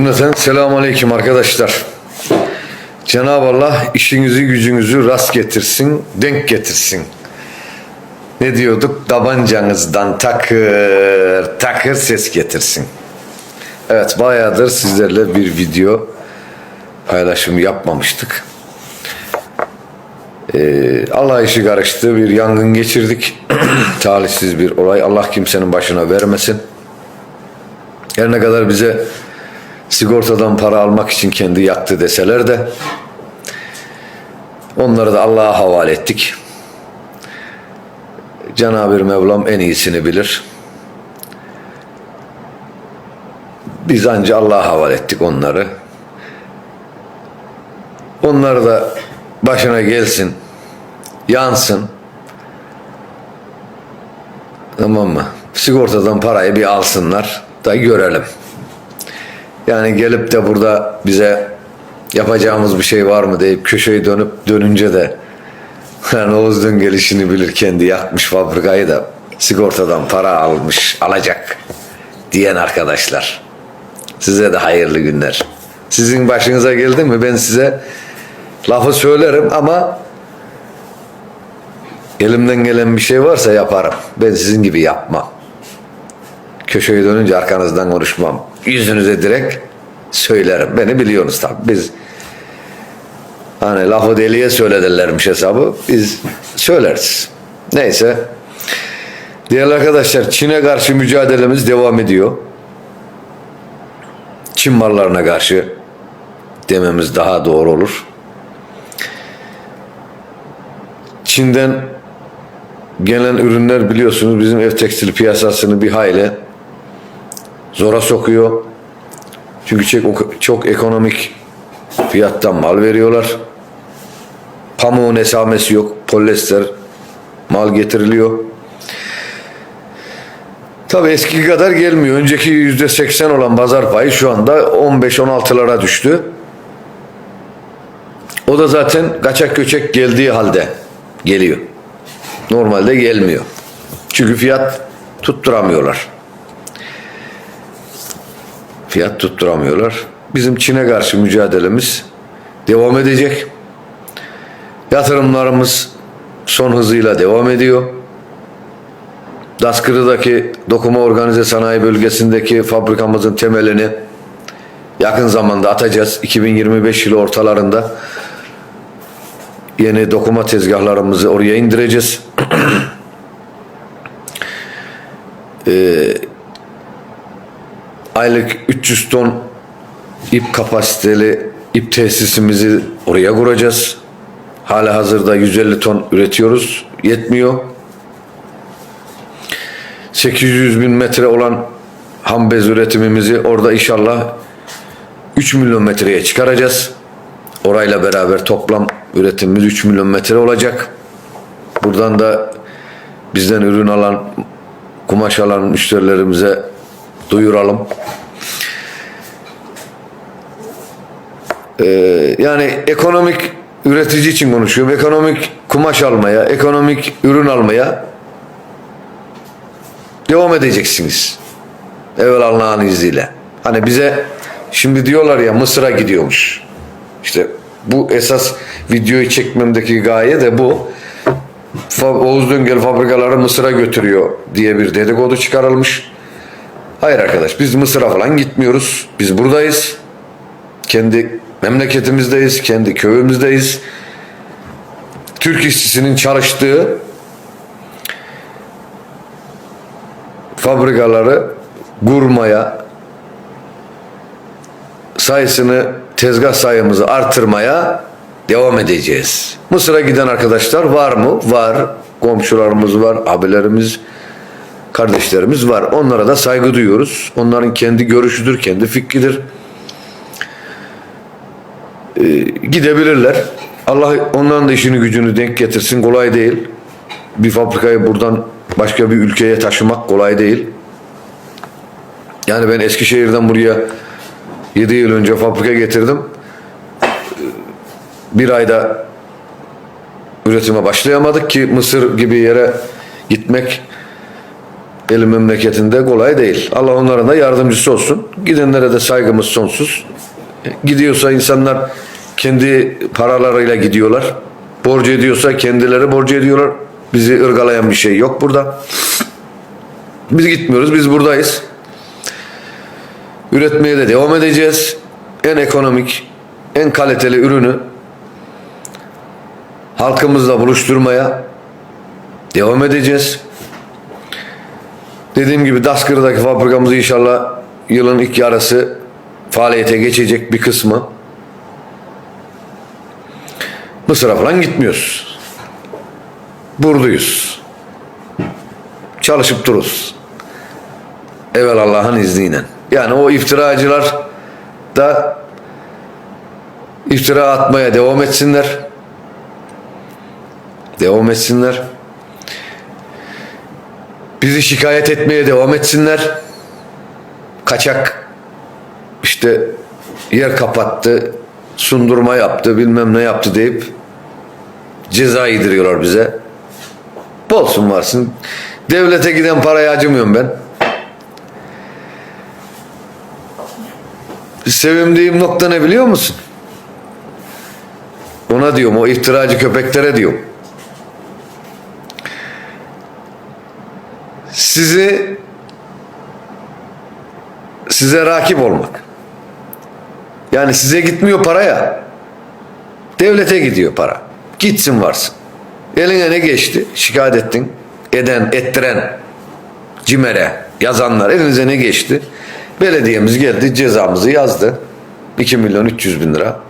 Cümleten selamun aleyküm arkadaşlar. Cenab-ı Allah işinizi gücünüzü rast getirsin, denk getirsin. Ne diyorduk? Tabancanızdan takır takır ses getirsin. Evet bayağıdır sizlerle bir video paylaşımı yapmamıştık. Ee, Allah işi karıştı. Bir yangın geçirdik. Talihsiz bir olay. Allah kimsenin başına vermesin. Her ne kadar bize sigortadan para almak için kendi yaktı deseler de onları da Allah'a havale ettik. Cenab-ı Mevlam en iyisini bilir. Biz anca Allah'a havale ettik onları. Onları da başına gelsin, yansın. Tamam mı? Sigortadan parayı bir alsınlar da görelim. Yani gelip de burada bize yapacağımız bir şey var mı deyip köşeyi dönüp dönünce de yani Oğuz'un gelişini bilir kendi yakmış fabrikayı da sigortadan para almış alacak diyen arkadaşlar. Size de hayırlı günler. Sizin başınıza geldi mi ben size lafı söylerim ama elimden gelen bir şey varsa yaparım. Ben sizin gibi yapmam. Köşeyi dönünce arkanızdan konuşmam. Yüzünüze direkt söylerim. Beni biliyorsunuz tabi. Biz hani lafı deliye söyledilermiş hesabı. Biz söyleriz. Neyse. Değerli arkadaşlar Çin'e karşı mücadelemiz devam ediyor. Çin mallarına karşı dememiz daha doğru olur. Çin'den gelen ürünler biliyorsunuz bizim ev tekstil piyasasını bir hayli zora sokuyor. Çünkü çok, çok ekonomik fiyattan mal veriyorlar. Pamuğun esamesi yok. Polyester mal getiriliyor. Tabi eski kadar gelmiyor. Önceki yüzde seksen olan pazar payı şu anda 15-16'lara düştü. O da zaten kaçak göçek geldiği halde geliyor. Normalde gelmiyor. Çünkü fiyat tutturamıyorlar. Fiyat tutturamıyorlar. Bizim Çin'e karşı mücadelemiz devam edecek. Yatırımlarımız son hızıyla devam ediyor. Daskırı'daki dokuma organize sanayi bölgesindeki fabrikamızın temelini yakın zamanda atacağız. 2025 yılı ortalarında yeni dokuma tezgahlarımızı oraya indireceğiz. Ee, aylık 300 ton ip kapasiteli ip tesisimizi oraya kuracağız. Hala hazırda 150 ton üretiyoruz. Yetmiyor. 800 bin metre olan ham bez üretimimizi orada inşallah 3 milyon metreye çıkaracağız. Orayla beraber toplam üretimimiz 3 milyon metre olacak. Buradan da bizden ürün alan, kumaş alan müşterilerimize duyuralım. Ee, yani ekonomik üretici için konuşuyorum. Ekonomik kumaş almaya, ekonomik ürün almaya devam edeceksiniz. Evvel Allah'ın izniyle. Hani bize şimdi diyorlar ya Mısır'a gidiyormuş. İşte bu esas videoyu çekmemdeki gaye de bu. Oğuz Döngel fabrikaları Mısır'a götürüyor diye bir dedikodu çıkarılmış. Hayır arkadaş biz Mısır'a falan gitmiyoruz. Biz buradayız. Kendi memleketimizdeyiz. Kendi köyümüzdeyiz. Türk işçisinin çalıştığı fabrikaları kurmaya sayısını tezgah sayımızı artırmaya devam edeceğiz. Mısır'a giden arkadaşlar var mı? Var. Komşularımız var, abilerimiz, kardeşlerimiz var. Onlara da saygı duyuyoruz. Onların kendi görüşüdür, kendi fikridir. Ee, gidebilirler. Allah onların da işini gücünü denk getirsin. Kolay değil. Bir fabrikayı buradan başka bir ülkeye taşımak kolay değil. Yani ben Eskişehir'den buraya 7 yıl önce fabrika getirdim. Bir ayda üretime başlayamadık ki Mısır gibi yere gitmek eli memleketinde kolay değil. Allah onların da yardımcısı olsun. Gidenlere de saygımız sonsuz. Gidiyorsa insanlar kendi paralarıyla gidiyorlar. Borcu ediyorsa kendileri borcu ediyorlar. Bizi ırgalayan bir şey yok burada. Biz gitmiyoruz, biz buradayız. Üretmeye de devam edeceğiz. En ekonomik, en kaliteli ürünü halkımızla buluşturmaya devam edeceğiz. Dediğim gibi Daskır'daki fabrikamız inşallah yılın ilk yarısı faaliyete geçecek bir kısmı. Mısır'a falan gitmiyoruz. Buradayız. Çalışıp dururuz. Evvel Allah'ın izniyle. Yani o iftiracılar da iftira atmaya devam etsinler. Devam etsinler. Bizi şikayet etmeye devam etsinler. Kaçak işte yer kapattı, sundurma yaptı, bilmem ne yaptı deyip ceza yediriyorlar bize. Bolsun varsın. Devlete giden paraya acımıyorum ben. Sevindiğim nokta ne biliyor musun? Ona diyorum o iftiracı köpeklere diyorum. Sizi size rakip olmak. Yani size gitmiyor para ya. Devlete gidiyor para. Gitsin varsın. Eline ne geçti? Şikayet ettin. Eden, ettiren, CİMER'e yazanlar elinize ne geçti? Belediyemiz geldi cezamızı yazdı. 2 milyon 300 bin lira.